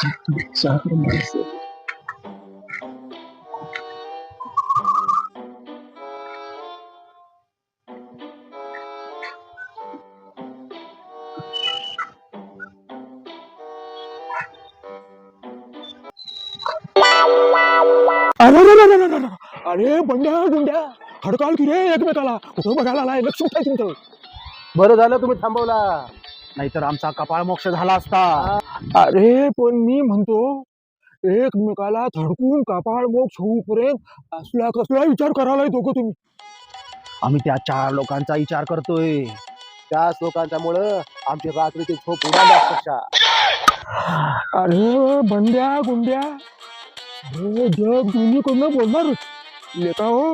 चार माणसं अरे बंड्या गुंड्या हडकाल की रे एकमेकाला? कुठं बघायला आलाय? लक्ष काय बरं झालं तुम्ही थांबवला. नाहीतर आमचा कपाळ मोक्ष झाला असता. अरे पण मी म्हणतो एकमेकाला थडकून कपाळ मोक्ष होऊपर्यंत असला कसला विचार करायला दोघं तुम्ही? आम्ही त्या चार लोकांचा विचार करतोय. त्याच लोकांच्यामुळं आमची रात्रीची झोप उडाली अक्षरशः. अरे बंड्या गुंड्या. अरे जग दोन्हीकडनं बोलणार. लेका हो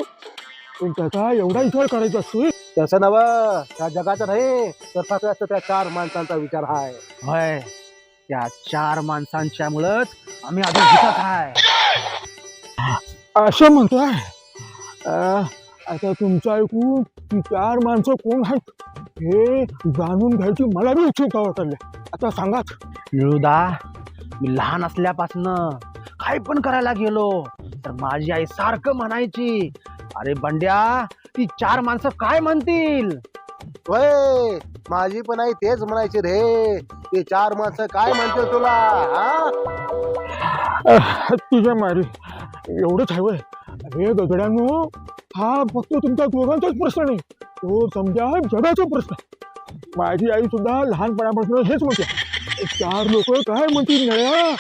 पण त्याचा एवढा विचार करायचा असतोय तसं नव त्या जगाचं नाही तर फक्त त्या चार माणसांचा विचार आहे होय. त्या चार माणसांच्या मुळच आम्ही अजून जिथत आहे असं म्हणतोय? अं, आता तुमचं ऐकून ती चार माणसं कोण आहेत हे जाणून घ्यायची मला बी उत्सुकता वाटली आता सांगाच निळूदा मी लहान असल्यापासनं काय पण करायला गेलो. तर माझी आई सारखं म्हणायची अरे बंड्या ती चार माणसं काय म्हणतील? वय माझी पण आई तेच म्हणायची रे. ते चार माणसं काय म्हणतील तुला हा? तुझ्या मारी एवढंच आहे व्हय. अरे गगड्यानो हा फक्त तुमच्या दोघांचाच प्रश्न नाही तो समजा जगाचा प्रश्न आहे. माझी आई सुद्धा लहानपणापासून हेच म्हणते. चार लोक काय म्हणतील नळ्या?